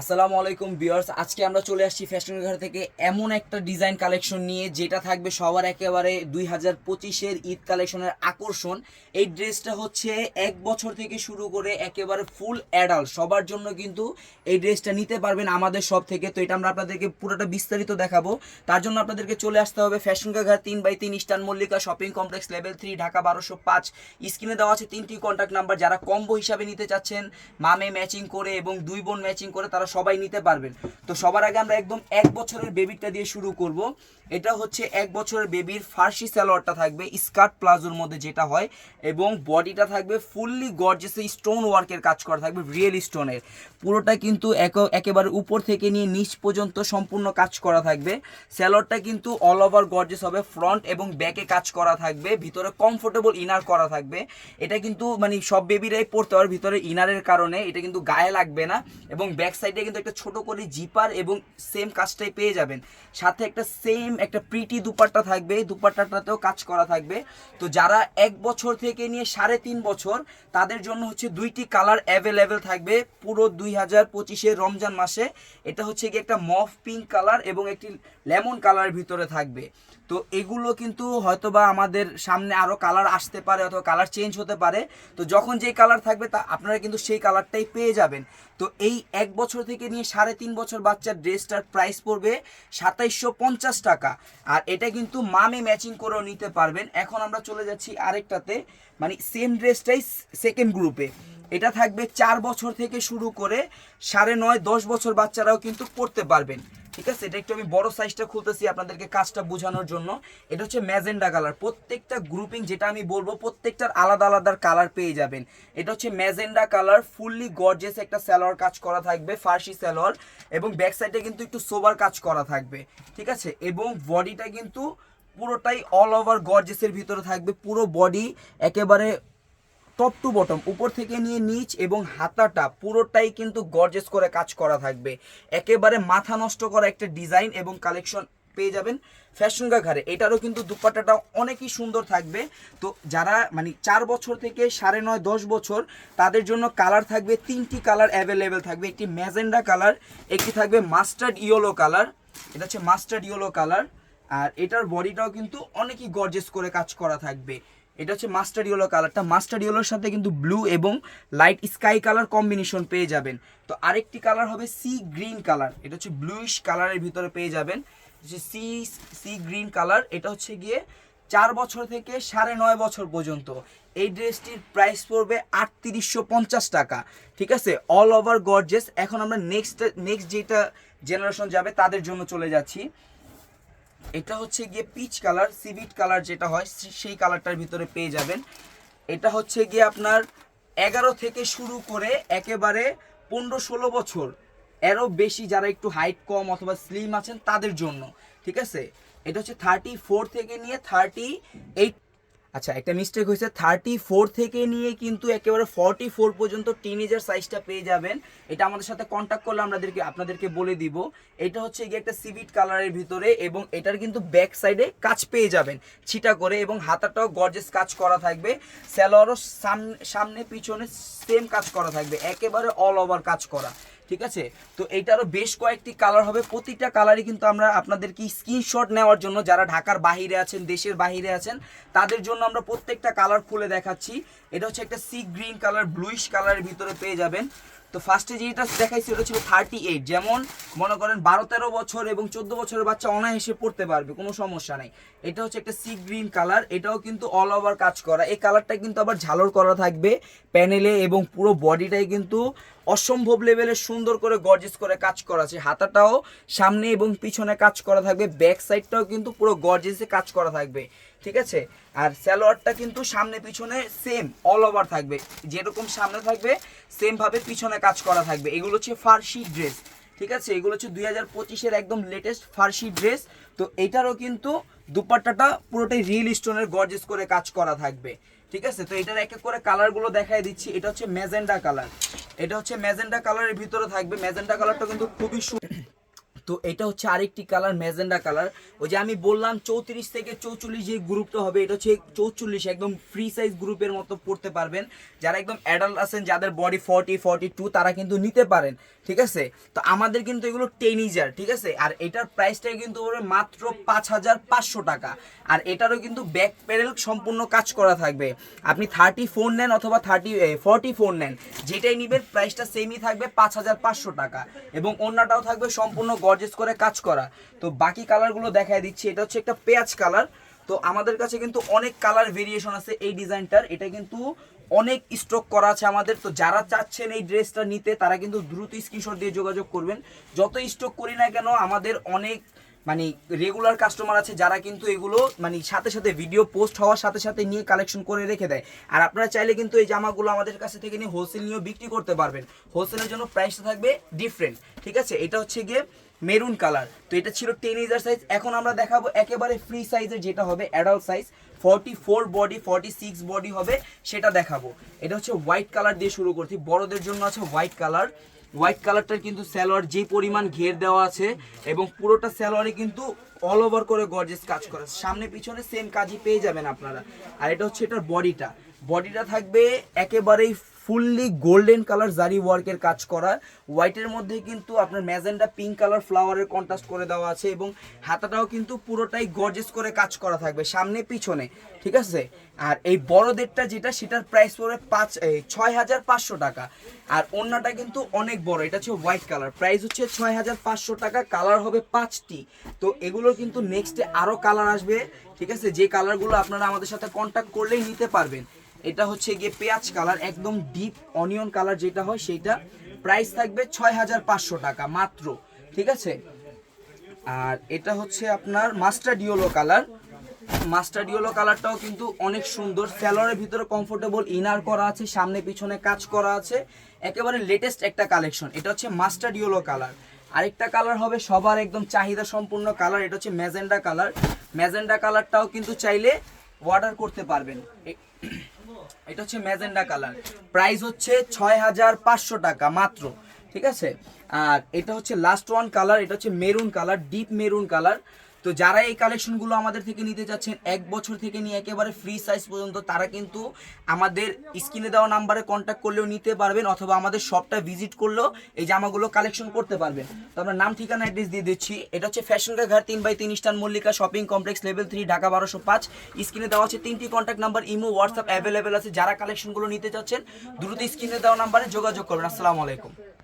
আসসালামু আলাইকুম বিয়ার্স আজকে আমরা চলে আসছি ফ্যাশন ঘর থেকে এমন একটা ডিজাইন কালেকশন নিয়ে, যেটা থাকবে সবার একেবারে দুই হাজার পঁচিশের ঈদ কালেকশনের আকর্ষণ। এই ড্রেসটা হচ্ছে এক বছর থেকে শুরু করে একেবারে ফুল অ্যাডাল্ট সবার জন্য কিন্তু এই ড্রেসটা নিতে পারবেন আমাদের সব থেকে। তো এটা আমরা আপনাদেরকে পুরোটা বিস্তারিত দেখাবো। তার জন্য আপনাদেরকে চলে আসতে হবে ফ্যাশন ঘর তিন বাই তিন Eastern Mallika shopping complex level three Dhaka বারোশো পাঁচ। স্ক্রিনে দেওয়া আছে তিনটি কন্ট্যাক্ট নাম্বার যারা কম্বো হিসাবে নিতে চাচ্ছেন মামে ম্যাচিং করে এবং দুই বোন ম্যাচিং করে, তারা সবাই নিতে পারবেন। তো সবার আগে আমরা একদম এক বছরের বেবিটা দিয়ে শুরু করব। এটা হচ্ছে এক বছরের বেবির ফার্সি সালোয়ারটা থাকবে, স্কার্ট প্লাজোর মধ্যে যেটা হয়, এবং বডিটা থাকবে ফুললি গর্জেসে স্টোন ওয়ার্কের কাজ করা থাকবে রিয়েল স্টোনের পুরোটা কিন্তু একেবারে উপর থেকে নিয়ে নিচ পর্যন্ত সম্পূর্ণ কাজ করা থাকবে। স্যালোয়ারটা কিন্তু অল ওভার গর্জেস হবে ফ্রন্ট এবং ব্যাকে কাজ করা থাকবে, ভিতরে কমফোর্টেবল ইনার করা থাকবে। এটা কিন্তু মানে সব বেবিরাই পড়তে পারে, ভিতরে ইনারের কারণে, এটা কিন্তু গায়ে লাগবে না, এবং ব্যাক সাইডে কিন্তু একটা ছোট করে জিপার এবং সেম কাজটাই পেয়ে যাবেন। সাথে একটা সেম একটা প্রিটি দুপাট্টা থাকবে দুপাট্টাটাতেও কাজ করা থাকবে। তো যারা এক বছর থেকে নিয়ে সাড়ে তিন বছর, তাদের জন্য হচ্ছে দুইটি কালার অ্যাভেলেবেল থাকবে পুরো দুই হাজার পঁচিশের রমজান মাসে। এটা হচ্ছে কি একটা মফ পিঙ্ক কালার এবং একটি লেমন কালারের ভিতরে থাকবে। তো এগুলো কিন্তু হয়তোবা আমাদের সামনে আরও কালার আসতে পারে অথবা কালার চেঞ্জ হতে পারে। তো যখন যেই কালার থাকবে তা আপনারা কিন্তু সেই কালারটাই পেয়ে যাবেন। তো এই এক বছর থেকে নিয়ে সাড়ে তিন বছর বাচ্চার ড্রেসটার প্রাইস পড়বে সাতাইশশো পঞ্চাশ টাকা। আর এটা কিন্তু মামে ম্যাচিং করেও নিতে পারবেন। এখন আমরা চলে যাচ্ছি আরেকটাতে মানে সেম ড্রেসটাই সেকেন্ড গ্রুপে এটা থাকবে চার বছর থেকে শুরু করে সাড়ে নয়, দশ বছর বাচ্চারাও কিন্তু পড়তে পারবেন। ঠিক আছে? এটা একটু আমি বড় সাইজটা খুলতেছি আপনাদেরকে কাজটা বোঝানোর জন্য। এটা হচ্ছে ম্যাজেন্ডা কালার প্রত্যেকটা গ্রুপিং যেটা আমি বলব, প্রত্যেকটার আলাদা আলাদা কালার পেয়ে যাবেন। এটা হচ্ছে ম্যাজেন্ডা কালার ফুললি গর্জেস একটা স্যালোয়ার কাজ করা থাকবে, ফার্সি স্যালোয়ার এবং ব্যাক সাইডে কিন্তু একটু সোবার কাজ করা থাকবে। ঠিক আছে? এবং বডিটা কিন্তু পুরোটাই অল ওভার গর্জেসের ভিতরে থাকবে। পুরো বডি একেবারে টপ টু বটম উপর থেকে নিয়ে নিচ এবং হাতাটা পুরোটাই কিন্তু গর্জেস করে কাজ করা থাকবে। একেবারে মাথা নষ্ট করা একটা ডিজাইন এবং কালেকশন পেয়ে যাবেন ফ্যাশন ঘাড়ে এটারও কিন্তু দুপাট্টাটা অনেকই সুন্দর থাকবে। তো যারা মানে চার বছর থেকে সাড়ে নয়, দশ বছর, তাদের জন্য কালার থাকবে, তিনটি কালার অ্যাভেলেবেল থাকবে। একটি ম্যাজেন্ডা কালার একটি থাকবে মাস্টার্ড ইয়েলো কালার এটা হচ্ছে মাস্টার্ড ইয়েলো কালার আর এটার বডিটাও কিন্তু অনেকই গর্জেস করে কাজ করা থাকবে। এটা হচ্ছে মাস্টার ইয়েলো কালারটা। মাস্টার ইয়েলোর সাথে কিন্তু ব্লু এবং লাইট স্কাই কালার কম্বিনেশন পেয়ে যাবেন। তো আরেকটি কালার হবে সি গ্রিন কালার। এটা হচ্ছে ব্লুইশ কালারের ভিতরে পেয়ে যাবেন। সি সি গ্রিন কালার, এটা হচ্ছে গিয়ে চার বছর থেকে সাড়ে নয় বছর পর্যন্ত। এই ড্রেসটির প্রাইস পড়বে আটত্রিশশো পঞ্চাশ টাকা। ঠিক আছে? অল ওভার গর্জেস এখন আমরা নেক্সট নেক্সট যেটা জেনারেশন যাবে, তাদের জন্য চলে যাচ্ছি। এটা হচ্ছে গিয়ে পিচ কালার সিভিট কালার যেটা হয় সেই কালারটার ভিতরে পেয়ে যাবেন। এটা হচ্ছে গিয়ে আপনার এগারো থেকে শুরু করে একেবারে পনেরো ষোলো বছর, এরও বেশি যারা একটু হাইট কম অথবা স্লিম আছেন তাদের জন্য, ঠিক আছে? এটা হচ্ছে থার্টি ফোর থেকে নিয়ে থার্টি এইট আচ্ছা একটা মিস্টেক হয়েছে। থার্টি ফোর থেকে নিয়ে কিন্তু একেবারে ফর্টি ফোর পর্যন্ত টিনেজার সাইজটা পেয়ে যাবেন। এটা আমাদের সাথে কন্ট্যাক্ট করলে আমাদেরকে, আপনাদেরকে বলে দিব। এটা হচ্ছে গিয়ে একটা সিভিট কালারের ভিতরে এবং এটার কিন্তু ব্যাক সাইডে কাজ পেয়ে যাবেন ছিটা করে এবং হাতাটাও গর্জেস কাজ করা থাকবে। স্যালোয়ারও সামনে সামনে পিছনে সেম কাজ করা থাকবে। একেবারে অল ওভার কাজ করা। ঠিক আছে? তো এইটারও বেশ কয়েকটি কালার হবে। প্রতিটা কালারই কিন্তু আমরা আপনাদেরকে স্ক্রিনশট নেওয়ার জন্য যারা ঢাকার বাহিরে আছেন, দেশের বাহিরে আছেন, তাদের জন্য আমরা প্রত্যেকটা কালার খুলে দেখাচ্ছি। এটা হচ্ছে একটা সি গ্রিন কালার ব্লুইশ কালারের ভিতরে পেয়ে যাবেন। তো ফার্স্টে যেটা দেখাইছি ওটা ছিল থার্টি এইট যেমন মনে করেন বারো তেরো বছর এবং চোদ্দ বছরের বাচ্চা অনায়াসে পড়তে পারবে, কোনো সমস্যা নেই। এটা হচ্ছে একটা সি গ্রিন কালার এটাও কিন্তু অল ওভার কাজ করা। এই কালারটা কিন্তু আবার ঝালর করা থাকবে প্যানেলে এবং পুরো বডিটাই কিন্তু অসম্ভব লেভেলে সুন্দর করে গর্জেস করে কাজ করা আছে। হাতাটাও সামনে এবং পিছনে কাজ করা থাকবে ব্যাক সাইডটাও কিন্তু পুরো গর্জেসে কাজ করা থাকবে, ঠিক আছে? আর স্যালোয়ারটা কিন্তু সামনে পিছনে সেম অল ওভার থাকবে। যেরকম সামনে থাকবে সেম ভাবে পিছনে কাজ করা থাকবে। এগুলো হচ্ছে ফার্সি ড্রেস, ঠিক আছে? এগুলো হচ্ছে দুই হাজার পঁচিশের একদম লেটেস্ট ফার্সি ড্রেস। তো এটারও কিন্তু দুপাট্টাটা পুরোটাই রিয়েল স্টোনের গর্জেস করে কাজ করা থাকবে, ঠিক আছে? তো এটার এক এক করে কালারগুলো দেখাই দিচ্ছি। এটা হচ্ছে ম্যাজেন্ডা কালার এটা হচ্ছে ম্যাজেন্ডা কালারের ভিতরে থাকবে। ম্যাজেন্ডা কালারটা কিন্তু খুবই সু- তো এটা হচ্ছে আরেকটি কালার, ম্যাজেন্ডা কালার। ওই যে আমি বললাম চৌত্রিশ থেকে চৌচল্লিশ যে গ্রুপটা হবে, এটা হচ্ছে চৌচল্লিশ, একদম ফ্রি সাইজ গ্রুপের মতো পড়তে পারবেন। যারা একদম অ্যাডাল্ট আছেন, যাদের বডি ফর্টি ফর্টি টু তারা কিন্তু নিতে পারেন, ঠিক আছে? তো আমাদের কিন্তু এগুলো টেনিজার ঠিক আছে? আর এটার প্রাইসটা কিন্তু মাত্র পাঁচ হাজার পাঁচশো টাকা। আর এটারও কিন্তু ব্যাক প্যারেল সম্পূর্ণ কাজ করা থাকবে। আপনি থার্টি ফোর নেন অথবা থার্টি ফর্টি ফোর নেন, যেটাই নিবেন প্রাইসটা সেমই থাকবে পাঁচ হাজার পাঁচশো টাকা। এবং অন্যটাও থাকবে সম্পূর্ণ গর্জেস করে কাজ করা। তো বাকি কালারগুলো দেখায় দিচ্ছি। এটা হচ্ছে একটা পেঁয়াজ কালার তো আমাদের কাছে কিন্তু অনেক কালার ভেরিয়েশন আছে এই ডিজাইনটার এটা কিন্তু অনেক স্টক করা আছে আমাদের। তো যারা চাচ্ছেন এই ড্রেসটা নিতে, তারা কিন্তু দ্রুত স্ক্রিনশট দিয়ে যোগাযোগ করবেন। যত স্টক করি না কেন, আমাদের অনেক মানে রেগুলার কাস্টমার আছে যারা কিন্তু এগুলো মানে সাথে সাথে ভিডিও পোস্ট হওয়ার সাথে সাথে নিয়ে কালেকশন করে রেখে দেয়। আর আপনারা চাইলে কিন্তু এই জামাগুলো আমাদের কাছে থেকে নিয়ে হোলসেল নিয়েও বিক্রি করতে পারবেন। হোলসেলের জন্য প্রাইসটা থাকবে ডিফারেন্ট ঠিক আছে? এটা হচ্ছে গিয়ে মেরুন কালার। তো এটা ছিল টেন ইজার সাইজ। এখন আমরা দেখাবো একেবারে ফ্রি সাইজের যেটা হবে adult size forty four body forty six body হবে, সেটা দেখাবো। এটা হচ্ছে হোয়াইট কালার দিয়ে শুরু করছি। বড়দের জন্য আছে হোয়াইট কালার হোয়াইট কালারটার কিন্তু স্যালোয়ার যে পরিমাণ ঘের দেওয়া আছে এবং পুরোটা স্যালোয়ারে কিন্তু অল ওভার করে গর্জেস কাজ করে সামনে পিছনে সেম কাজই পেয়ে যাবেন আপনারা। আর এটা হচ্ছে এটার বডিটা বডিটা থাকবে একেবারেই ফুললি গোল্ডেন কালার জারি ওয়ার্কের কাজ করা। হোয়াইটের মধ্যে কিন্তু আপনার ম্যাজেন্ডা পিঙ্ক কালার ফ্লাওয়ারের কন্ট্রাস্ট করে দেওয়া আছে এবং হাতাটাও কিন্তু পুরোটাই গর্জেস করে কাজ করা থাকবে, সামনে পিছনে, ঠিক আছে? আর এই বড়দেরটা যেটা, সেটার প্রাইস পড়বে পাঁচ ছয় হাজার পাঁচশো টাকা। আর অন্যটা কিন্তু অনেক বড়, এটা হচ্ছে হোয়াইট কালার প্রাইস হচ্ছে ছয় হাজার পাঁচশো টাকা কালার হবে পাঁচটি। তো এগুলো কিন্তু নেক্সটে আরও কালার আসবে, ঠিক আছে? যে কালারগুলো আপনারা আমাদের সাথে কন্ট্যাক্ট করলেই নিতে পারবেন। এটা হচ্ছে গিয়ে পেঁয়াজ কালার, একদম ডিপ অনিয়ন কালার যেটা হয় সেইটা প্রাইস থাকবে ছয় হাজার পাঁচশো টাকা মাত্র, ঠিক আছে? আর এটা হচ্ছে আপনার মাস্টার ডিওলো কালার। মাস্টার কালারটাও কিন্তু অনেক সুন্দর। স্যালোয়ারের ভিতরে কমফোর্টেবল ইনার করা আছে, সামনে পিছনে কাজ করা আছে। একেবারে লেটেস্ট একটা কালেকশন এটা হচ্ছে মাস্টার কালার। আরেকটা কালার হবে সবার একদম চাহিদা সম্পূর্ণ কালার, এটা হচ্ছে ম্যাজেন্ডা কালার। ম্যাজেন্ডা কালারটাও কিন্তু চাইলে অর্ডার করতে পারবেন। এটা হচ্ছে ম্যাজেন্ডা কালার। প্রাইস হচ্ছে ছয় হাজার পাঁচশো টাকা মাত্র, ঠিক আছে? আর এটা হচ্ছে লাস্ট ওয়ান কালার এটা হচ্ছে maroon colour deep maroon colour তো যারা এই কালেকশনগুলো আমাদের থেকে নিতে চাচ্ছেন এক বছর থেকে নিয়ে একেবারে ফ্রি সাইজ পর্যন্ত, তারা কিন্তু আমাদের স্ক্রিনে দেওয়া নাম্বারে কন্ট্যাক্ট করলেও নিতে পারবেন অথবা আমাদের শপটা ভিজিট করলেও এই জামাগুলো কালেকশন করতে পারবেন। তো আমরা নাম, ঠিকানা অ্যাড্রেস দিয়ে দিচ্ছি। এটা হচ্ছে ফ্যাশন ঘাট তিন বাই তিন Eastern Mallika shopping complex level three Dhaka বারোশো পাঁচ। স্ক্রিনে দেওয়া আছে তিনটি contact number imo WhatsApp available আছে। যারা কালেকশনগুলো নিতে চাচ্ছেন দ্রুত স্ক্রিনে দেওয়া নাম্বারে যোগাযোগ করবেন। আসসালামু আলাইকুম।